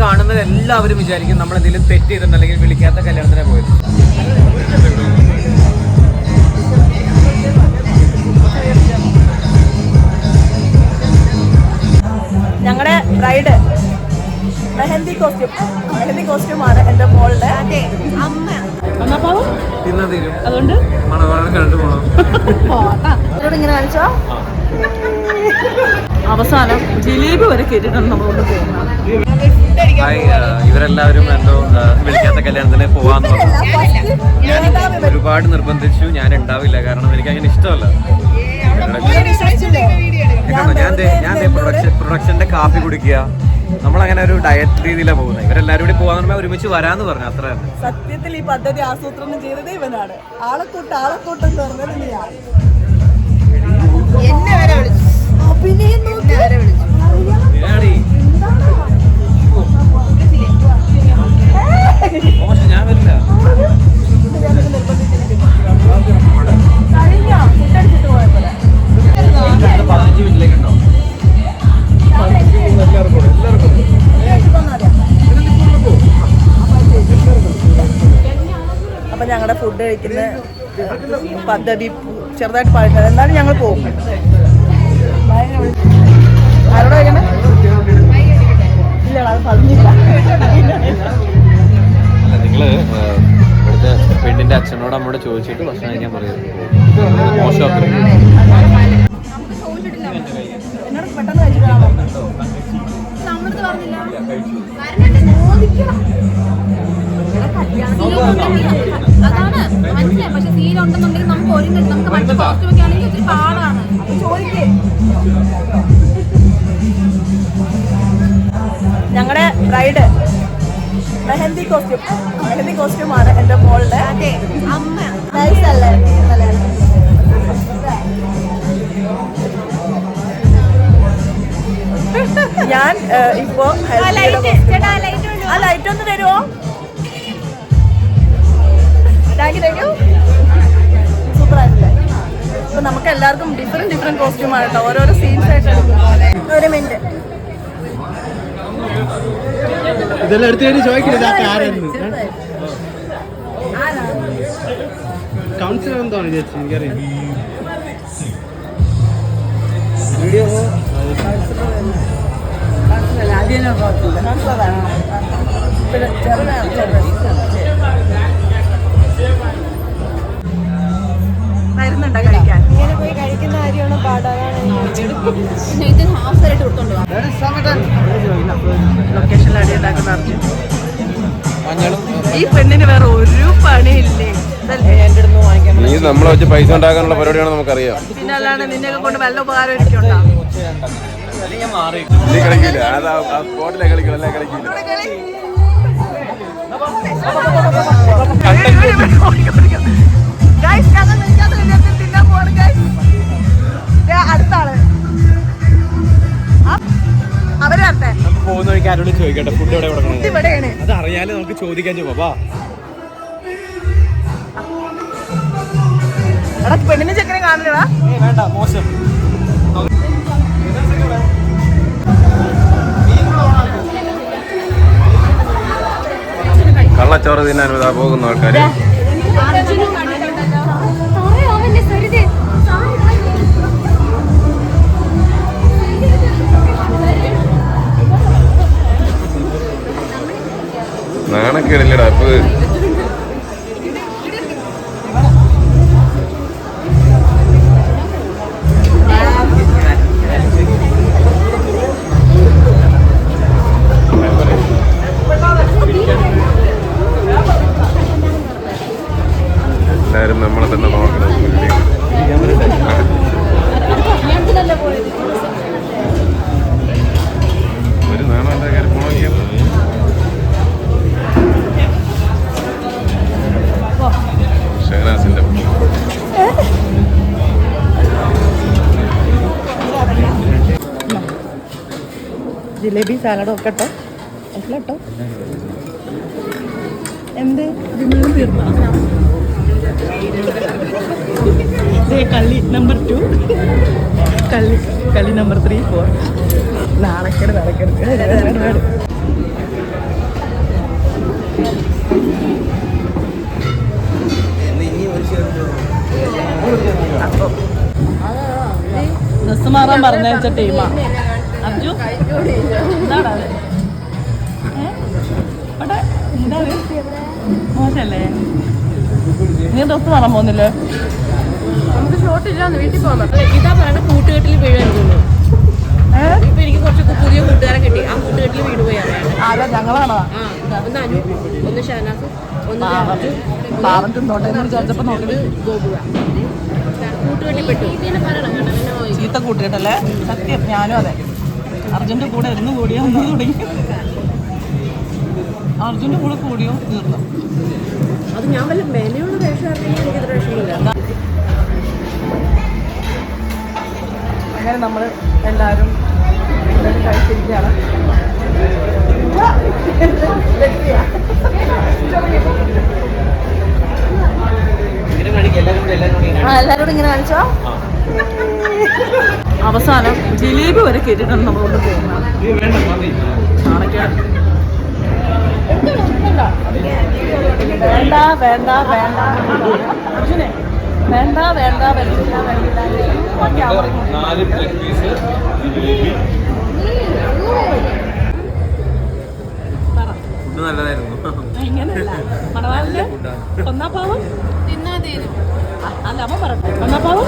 കാണുന്നത് എല്ലാവരും വിചാരിക്കും നമ്മൾ എന്തെങ്കിലും തെറ്റ് ചെയ്തിട്ടുണ്ട് അല്ലെങ്കിൽ വിളിക്കാത്ത കല്യാണത്തിനെ പോയത്. ഞങ്ങളുടെ ബ്രൈഡ് മെഹന്തി കോസ്റ്റ്യൂം മെഹന്തി കോസ്റ്റ്യൂമാണ് എന്റെ മോളുടെ. അമ്മ. അതുകൊണ്ട്? ഇങ്ങനെ കാണിച്ചോ? അവസാനം ജിലേബി വരെ കേട്ടിട്ടാണ് നമ്മളോട് പോകുന്നത് ഇവരെല്ലാവരും എന്തോ വിളിക്കാത്ത കല്യാണത്തിന് പോവാന്ന് പറഞ്ഞു. ഒരുപാട് നിർബന്ധിച്ചു ഞാൻ ഉണ്ടാവില്ല. കാരണം എനിക്ക് അങ്ങനെ ഇഷ്ടമല്ല. ഞാൻ ഞാൻ പ്രൊഡക്ഷൻ പ്രൊഡക്ഷന്റെ കാപ്പി കുടിക്കുക. നമ്മളങ്ങനെ ഒരു ഡയറ്റ് രീതിയിലാണ് പോകുന്നത്. ഇവരെല്ലാവരും കൂടി പോകാൻ പറഞ്ഞാൽ ഒരുമിച്ച് വരാന്ന് പറഞ്ഞു അത്ര തന്നെ. സത്യത്തിൽ ഈ പദ്ധതി ആസൂത്രണം ചെയ്തത് ഇവനാണ്. ആളെക്കൂട്ട് ആളെക്കൂട്ടം എന്ന് പറഞ്ഞത് നീയാണ് ഫുഡ് കഴിക്കുന്ന പദ്ധതി ചെറുതായിട്ട് പഴക്കം എന്നാലും ഞങ്ങൾ പോകും. ആരോടെ കഴിക്കണേ ഇല്ല അത് പറഞ്ഞില്ല. അല്ല നിങ്ങൾ ഇവിടുത്തെ പെണ്ണിന്റെ അച്ഛനോട് അമ്മയോട് ചോദിച്ചിട്ട് ഭക്ഷണം കഴിക്കാൻ പറയുന്നത്. എന്നോട് പെട്ടെന്ന് കഴിച്ചിട്ടാണോ നമ്മളത് പറഞ്ഞില്ല അതാണ് മനസ്സിലായി പക്ഷെ സീൻ ഉണ്ടെന്നുണ്ടെങ്കിൽ നമുക്ക് ഒരുങ്ങി നമുക്ക് മറ്റു കോസ്റ്റ്യൂം ഒക്കെ ആണെങ്കിൽ ഒത്തിരി പാടാണ് ചോദിക്കേ ഞങ്ങളുടെ ബ്രൈഡ് മെഹന്തി കോസ്റ്റ്യൂം മെഹന്തി കോസ്റ്റ്യൂമാണ് എന്റെ മോളുടെ അമ്മ നൈസ് അല്ലേ? ഞാൻ ഇപ്പോ ആ ലൈറ്റ് ഒന്ന് തരുമോ താങ്ക് തരൂ സൂപ്പർ ആയിട്ടില്ലേ അപ്പൊ നമുക്ക് എല്ലാവർക്കും ഡിഫറെന്റ് ഡിഫറെന്റ് കോസ്റ്റ്യൂം ആണ് കേട്ടോ ഓരോരോ സീൻസ് ആയിട്ട്. ഒരു മിനിറ്റ് ഇതെല്ലാം എടുത്തു ആരെന്ന് കൗൺസിലർ എന്താണ് ചേച്ചി? എനിക്കറിയാം വീഡിയോ മരുന്നുണ്ടോ കഴിക്കാൻ ഇങ്ങനെ പോയി കഴിക്കുന്ന കാര്യമാണ് പാടാണ് ഇത് ഹാഫ് ആയിട്ട് കൊടുത്തോണ്ട് ലൊക്കേഷനിൽ അടി ഉണ്ടാക്കുന്ന അർജുൻ ഈ പെണ്ണിന് വേറെ ഒരു പണിയില്ലേ നീ നമ്മളെ വെച്ച് പൈസ ഉണ്ടാക്കാനുള്ള പരിപാടിയാണ് നമുക്കറിയാം പിന്നെ അല്ലാണ്ട് നിന്നെ കൊണ്ട് വല്ല ഉപകാരം മാറി നീ കളിക്കില്ല അതാ ആ സ്പോട്ടിലെ കളിക്കില്ല Guys, പോകുന്ന വഴിക്ക് ആരോട് ചോദിക്കട്ടെ ഫുഡ് എവിടെ കൊടുക്കണം? അത് അറിയാലേ നമുക്ക് ചോദിക്കാൻ ചോദിക്കാം എടാ പെണ്ണിനെ ചെക്കനെ കാണില്ലടാ വേണ്ട മോശം. കള്ളച്ചോറ് തിന്നാൻ ഇതാ പോകുന്ന ആൾക്കാര്. നാണക്കേടില്ലടാ. ഇപ്പൊ ജിലേബി സാലഡും ഒക്കെ കേട്ടോ അല്ല കേട്ടോ എന്ത്? കള്ളി നമ്പർ ടു കള്ളി കള്ളി നമ്പർ ത്രീ ഫോർ നാളെക്കെട് നടക്കെടുത്ത് അപ്പം ഡ്രസ് മാറാൻ പറഞ്ഞ ടീമാ. മോശല്ലേ നീ ഡ്രസ് കാണാൻ പോകുന്നില്ലേ? നമുക്ക് ഷോട്ട് ഇല്ലാന്ന് വീട്ടിൽ പോകാൻ ഇതാ പറയുന്നത് കൂട്ടുകെട്ടിൽ വീഴാൻ തോന്നുന്നു ഇപ്പൊ എനിക്ക് കുറച്ച് പുതിയ കൂട്ടുകാരെ കിട്ടി. ആ കൂട്ടുകെട്ടിൽ വീട് പോയി അറിയാം ഞങ്ങളാണോ? ഒന്ന് അനു ഒന്ന് തിന്നോട്ടെ വിചാരിച്ചപ്പോ നോക്കി ഗോപുര കൂട്ടുകെട്ടിൽ പെട്ടു. ചീത്ത കൂട്ടുകെട്ടല്ലേ? സത്യം ഞാനും അതെ. അർജുന്റെ കൂടെ ഇരുന്ന് കൂടിയോ ഒന്ന് തുടങ്ങി. അർജുന്റെ കൂടെ കൂടിയോ തീർന്നു. അത് ഞാൻ വല്ല മെനയോട് അങ്ങനെ നമ്മൾ എല്ലാവരും കഴിച്ചിരിക്കുകയാണ്. ആ എല്ലാവരോടും ഇങ്ങനെ കാണിച്ചോ അവസാനം ജിലേബി വരെ കേട്ടിട്ടാണ് നമ്മളോട് പോകുന്നത്. ഒന്നാ വേണ്ട വേണ്ട വേണ്ട അർജുനെ വേണ്ട വേണ്ട വേണ്ട വേണ്ട. നാല് പീസ് ഫുഡ് നല്ലതായിരുന്നു. ഇങ്ങനെയല്ല. മണവാളിന്റെ ഒന്നാം പാവം? തിന്നാതെ അല്ല അമ്മ പറഞ്ഞു ഒന്നാം പാവം?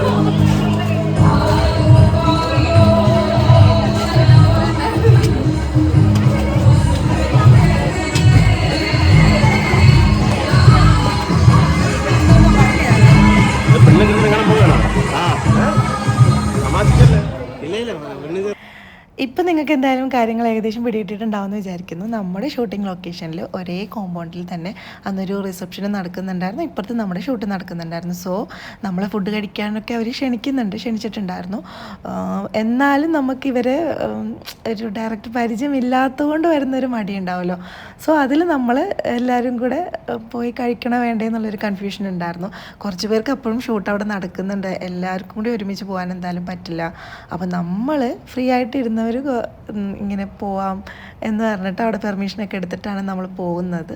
ഇപ്പം നിങ്ങൾക്ക് എന്തായാലും കാര്യങ്ങൾ ഏകദേശം പിടിയിട്ടിട്ടുണ്ടാവുമെന്ന് വിചാരിക്കുന്നു. നമ്മുടെ ഷൂട്ടിംഗ് ലൊക്കേഷനിൽ ഒരേ കോമ്പൗണ്ടിൽ തന്നെ അന്നൊരു റിസപ്ഷൻ നടക്കുന്നുണ്ടായിരുന്നു. ഇപ്പുറത്ത് നമ്മുടെ ഷൂട്ട് നടക്കുന്നുണ്ടായിരുന്നു. സോ നമ്മളെ ഫുഡ് കഴിക്കാനൊക്കെ അവർ ക്ഷണിക്കുന്നുണ്ട് ക്ഷണിച്ചിട്ടുണ്ടായിരുന്നു. എന്നാലും നമുക്ക് ഇവരെ ഒരു ഡയറക്റ്റ് പരിചയമില്ലാത്തതുകൊണ്ട് വരുന്നൊരു മടി ഉണ്ടാവുമല്ലോ സോ അതിൽ നമ്മൾ എല്ലാവരും കൂടെ പോയി കഴിക്കണോ വേണ്ടേ എന്നുള്ളൊരു കൺഫ്യൂഷൻ ഉണ്ടായിരുന്നു. കുറച്ച് പേർക്ക് അപ്പോഴും ഷൂട്ട് അവിടെ നടക്കുന്നുണ്ട്. എല്ലാവർക്കും കൂടി ഒരുമിച്ച് പോകാൻ എന്തായാലും പറ്റില്ല. അപ്പോൾ നമ്മൾ ഫ്രീ ആയിട്ട് ഇരുന്നവർ ഇങ്ങനെ പോവാം എന്ന് പറഞ്ഞിട്ട് അവിടെ പെർമിഷനൊക്കെ എടുത്തിട്ടാണ് നമ്മൾ പോകുന്നത്.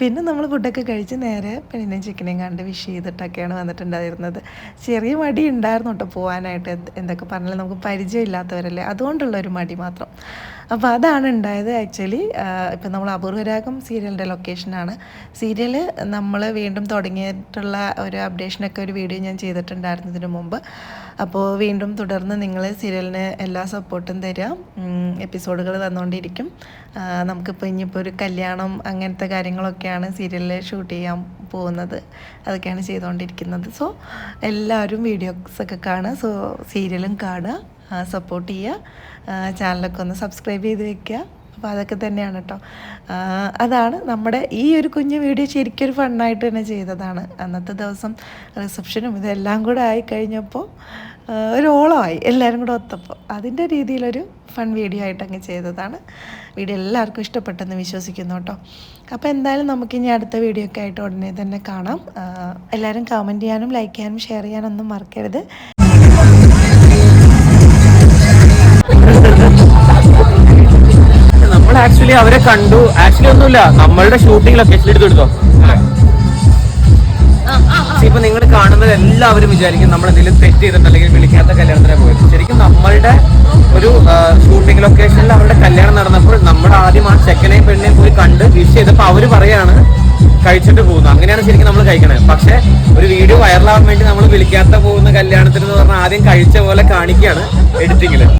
പിന്നെ നമ്മൾ ഫുഡൊക്കെ കഴിച്ച് നേരെ പെണ്ണിനെയും ചിക്കനെയും കണ്ട് വിഷ് ചെയ്തിട്ടൊക്കെയാണ് വന്നിട്ടുണ്ടായിരുന്നത്. ചെറിയ മടി ഉണ്ടായിരുന്നു കേട്ടോ പോകാനായിട്ട് എന്തൊക്കെ പറഞ്ഞാലും നമുക്ക് പരിചയമില്ലാത്തവരല്ലേ? അതുകൊണ്ടുള്ള ഒരു മടി മാത്രം. അപ്പോൾ അതാണ് ഉണ്ടായത് ആക്ച്വലി. ഇപ്പം നമ്മൾ അപൂർവരാഗം സീരിയലിന്റെ ലൊക്കേഷനാണ് സീരിയൽ നമ്മൾ വീണ്ടും തുടങ്ങിയിട്ടുള്ള ഒരു അപ്ഡേഷനൊക്കെ ഒരു വീഡിയോ ഞാൻ ചെയ്തിട്ടുണ്ടായിരുന്നു ഇതിനു മുമ്പ്. അപ്പോൾ വീണ്ടും തുടർന്ന് നിങ്ങൾ സീരിയലിന് എല്ലാ സപ്പോർട്ടും തരാം. എപ്പിസോഡുകൾ തന്നുകൊണ്ടിരിക്കും നമുക്കിപ്പോൾ ഇനിയിപ്പോൾ ഒരു കല്യാണം അങ്ങനത്തെ കാര്യങ്ങളൊക്കെയാണ് സീരിയലിൽ ഷൂട്ട് ചെയ്യാൻ പോകുന്നത്. അതൊക്കെയാണ് ചെയ്തുകൊണ്ടിരിക്കുന്നത് സോ എല്ലാവരും വീഡിയോസൊക്കെ കാണുക. സോ സീരിയലും കാണുക. സപ്പോർട്ട് ചെയ്യുക. ചാനലൊക്കെ ഒന്ന് സബ്സ്ക്രൈബ് ചെയ്ത് വെക്കുക. അപ്പോൾ അതൊക്കെ തന്നെയാണ് കേട്ടോ അതാണ് നമ്മുടെ ഈ ഒരു കുഞ്ഞു വീഡിയോ ശരിക്കും ഒരു ഫണ്ണായിട്ട് തന്നെ ചെയ്തതാണ്. അന്നത്തെ ദിവസം റിസപ്ഷനും ഇതെല്ലാം കൂടെ ആയി കഴിഞ്ഞപ്പോൾ ഒരു ഓളമായി. എല്ലാവരും കൂടെ ഒത്തപ്പോൾ അതിന്റെ രീതിയിലൊരു ഫൺ വീഡിയോ ആയിട്ട് അങ്ങ് ചെയ്തതാണ്. വീഡിയോ എല്ലാവർക്കും ഇഷ്ടപ്പെട്ടെന്ന് വിശ്വസിക്കുന്നു കേട്ടോ അപ്പോൾ എന്തായാലും നമുക്കിനി അടുത്ത വീഡിയോ ഒക്കെ ആയിട്ട് ഉടനെ തന്നെ കാണാം. എല്ലാവരും കമന്റ് ചെയ്യാനും ലൈക്ക് ചെയ്യാനും ഷെയർ ചെയ്യാനൊന്നും മറക്കരുത്. ആക്ച്വലി അവരെ കണ്ടു. ആക്ച്വലി ഒന്നുമില്ല. നമ്മളുടെ ഷൂട്ടിംഗ് ലൊക്കേഷൻ എടുത്തു എടുത്തോ? ഇപ്പൊ നിങ്ങൾ കാണുന്നത് എല്ലാവരും വിചാരിക്കും നമ്മൾ എന്തെങ്കിലും തെറ്റ് ചെയ്തിട്ട് അല്ലെങ്കിൽ വിളിക്കാത്ത കല്യാണത്തിനെ പോയത്. ശരിക്കും നമ്മളുടെ ഒരു ഷൂട്ടിംഗ് ലൊക്കേഷനിൽ അവരുടെ കല്യാണം നടന്നപ്പോൾ നമ്മൾ ആദ്യം ആ ചെക്കനെയും പെണ്ണിനെയും പോയി കണ്ട് വിഷ് ചെയ്തപ്പോൾ അവർ പറയാണ് കഴിച്ചിട്ട് പോകുന്നു. അങ്ങനെയാണ് ശരിക്കും നമ്മൾ കഴിക്കണത് പക്ഷെ ഒരു വീഡിയോ വൈറലാവാൻ വേണ്ടി നമ്മൾ വിളിക്കാത്ത പോകുന്ന കല്യാണത്തിന് എന്ന് പറഞ്ഞാൽ ആദ്യം കഴിച്ച പോലെ കാണിക്കുകയാണ് എഡിറ്റിങ്ങിൽ